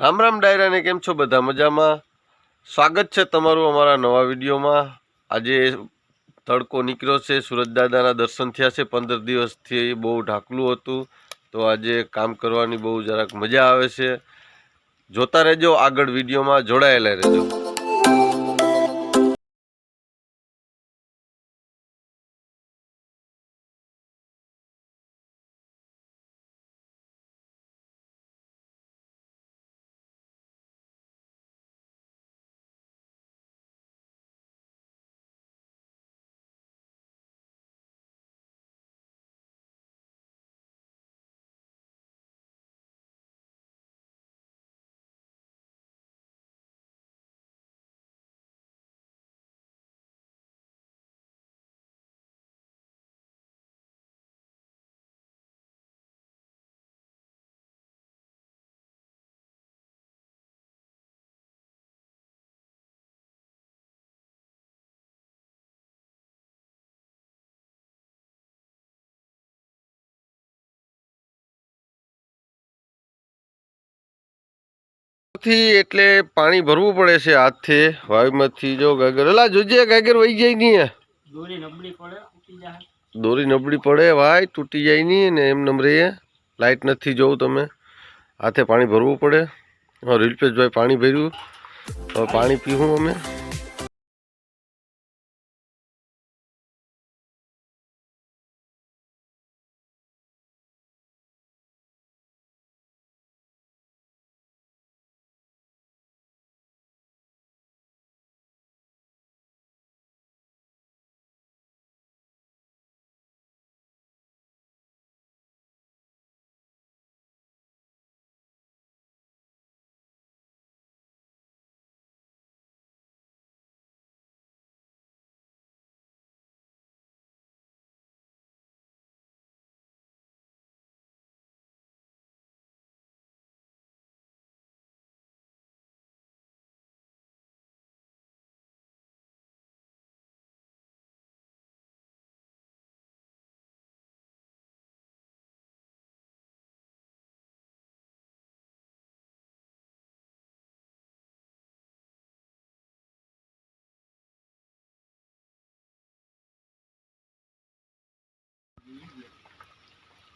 રામ રામ ડાયરાને કેમ છો બધા મજામાં? સ્વાગત છે તમારું અમારા નવા વિડીયોમાં. આજે તડકો નીકળ્યો છે સુરત દાદાના દર્શન થયા છે, પંદર દિવસથી બહુ ઢાકલું હતું. તો આજે કામ કરવાની બહુ જરાક મજા આવે છે. જોતા રહેજો, આગળ વિડીયોમાં જોડાયેલા રહેજો. થી એટલે પાણી ભરવું પડે છે હાથથી. વાયુમાંથી જો ગાગર એલા જોજે ગાગર વહી જાય નહીં દોરી નબળી પડે દોરી નબળી પડે ભાઈ તૂટી જાય નહીં ને એમ નમ રહીએ. લાઇટ નથી જોવું તમે. હાથે પાણી ભરવું પડે. હા રીલ્પેશભાઈ પાણી ભર્યું. હવે પાણી પીવું અમે.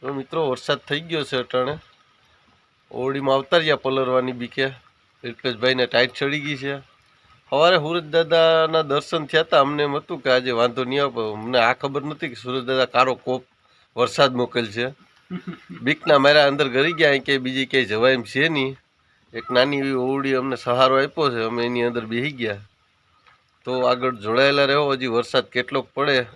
તો મિત્રો, વરસાદ થઈ ગયો છે અટાણે. ઓરડીમાં આવતા રહ્યા પલરવાની બીકે. રીલ્પેશભાઈને ટાઈટ ચડી ગઈ છે. સવારે સુરજ દાદાના દર્શન થયા હતા. અમને એમ હતું કે આજે વાંધો નહીં આવે અમને આ ખબર નથી કે સુરજ દાદા કારો કોપ વરસાદ મોકલ છે. બીકના મારા અંદર ઘરી ગયા કે બીજી ક્યાંય જવાય એમ છે નહીં. એક નાની એવી ઓવડી અમને સહારો આપ્યો છે. અમે એની અંદર બેસી ગયા. તો આગળ જોડાયેલા રહો. હજી વરસાદ કેટલોક પડે.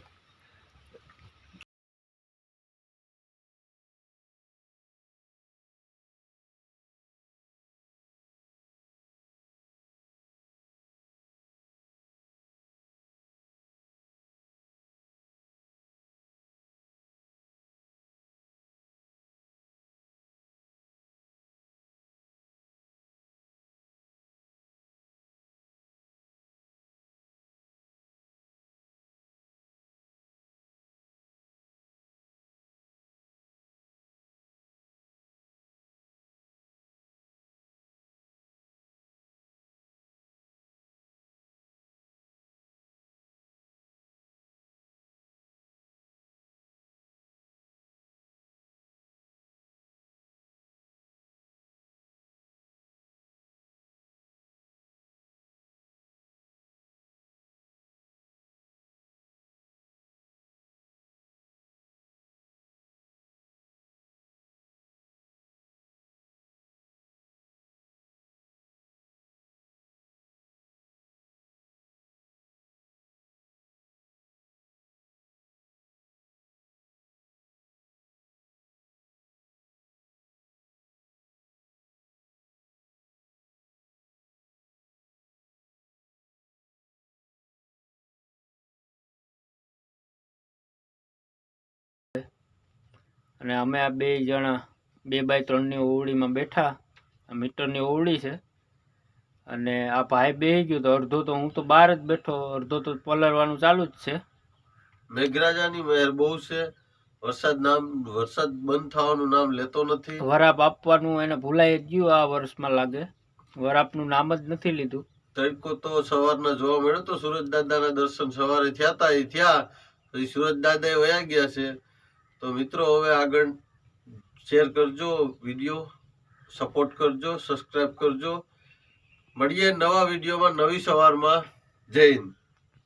અને અમે આ બે જણા બે બાય ત્રણની ઓવડીમાં બેઠા. આ મીટરની ઓવડી છે. અને આ ભાઈ બે ગયો તો અડધો તો હું તો બહાર જ બેઠો અડધો તો પલરવાનું ચાલુ જ છે. મેઘરાજાની મહેર બહુ છે. વરસાદ નામ વરસાદ બંધ થવાનું નામ લેતો નથી. વરાપ આપવાનું એને ભૂલાઈ જ ગયું આ વર્ષમાં લાગે. વરાપનું નામ જ નથી લીધું. તડકો તો સવારના જોવા મળ્યો તો સુરજ દાદાના દર્શન સવારે થયા હતા એ થયા. પછી સુરજ દાદા વયા ગયા છે. તો મિત્રો, હવે આગળ શેર કરજો વીડિયો સપોર્ટ કરજો સબસ્ક્રાઈબ કરજો. મળીએ નવા વિડીયોમાં નવી સવારમાં. જય હિન્દ.